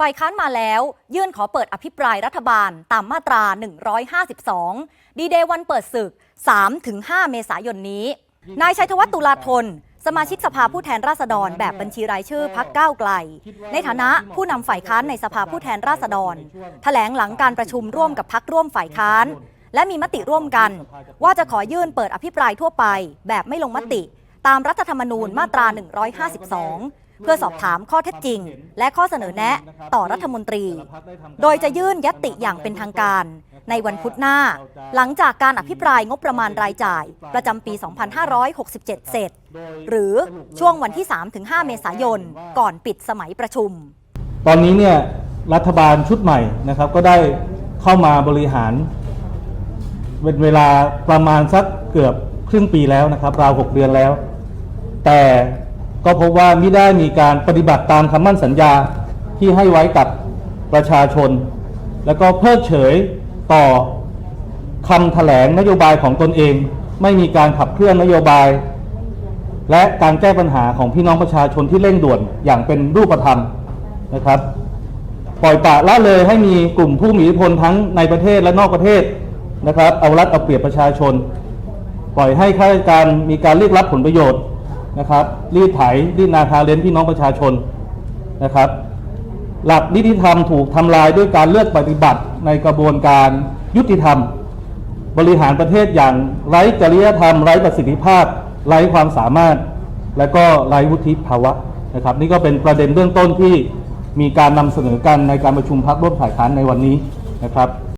ฝ่ายค้านมาแล้ว ยื่นขอเปิดอภิปรายรัฐบาลตามมาตรา 152 ดีเดย์วันเปิดศึก 3-5 เมษายนนี้ นายชัยธวัฒน์ตุลาธน สมาชิกสภาผู้แทนราษฎร แบบบัญชีรายชื่อพักก้าวไกล ในฐานะผู้นำฝ่ายค้านในสภาผู้แทนราษฎร แถลงหลังการประชุมร่วมกับพักร่วมฝ่ายค้าน และมีมติร่วมกัน ว่าจะขอยื่นเปิดอภิปรายทั่วไป แบบไม่ลงมติ ตามรัฐธรรมนูญมาตรา 152เพื่อสอบถามข้อเท็จจริง และข้อเสนอแนะต่อรัฐมนตรี โดยจะยื่นยติอย่างเป็นทางการ ในวันพุธหน้า หลังจากการอภิปรายงบประมาณรายจ่าย ประจำปี 2567 เสร็จ หรือช่วงวันที่ 3-5 เมษายน ก่อนปิดสมัยประชุม ตอนนี้เนี่ยรัฐบาลชุดใหม่นะครับก็ได้เข้ามาบริหารเป็นเวลาประมาณสักเกือบครึ่งปีแล้วนะครับ ราวหกเดือนแล้ว แต่ ก็พบว่าไม่ได้มีการปฏิบัติตามคำมั่นสัญญาที่ให้ไว้กับประชาชน แล้วก็เพิกเฉยต่อคำแถลงนโยบายของตนเอง ไม่มีการขับเคลื่อนนโยบาย และการแก้ปัญหาของพี่น้องประชาชนที่เร่งด่วนอย่างเป็นรูปธรรมนะครับ ปล่อยปละละเลยให้มีกลุ่มผู้มีอิทธิพลทั้งในประเทศและนอกประเทศนะครับเอารัดเอาเปรียบประชาชน ปล่อยให้ข้าราชการมีการเรียกรับผลประโยชน์ นะครับรีดไถรีดนาคาเลนพี่น้องประชาชนนะครับ หลักนิติธรรมถูกทำลายด้วยการเลือกปฏิบัติในกระบวนการยุติธรรม บริหารประเทศอย่างไร้จริยธรรม ไร้ประสิทธิภาพ ไร้ความสามารถ และก็ไร้วุฒิภาวะนะครับ นี่ก็เป็นประเด็นเบื้องต้นที่มีการนำเสนอกันในการประชุมพักร่วมฝ่ายค้านในวันนี้นะครับ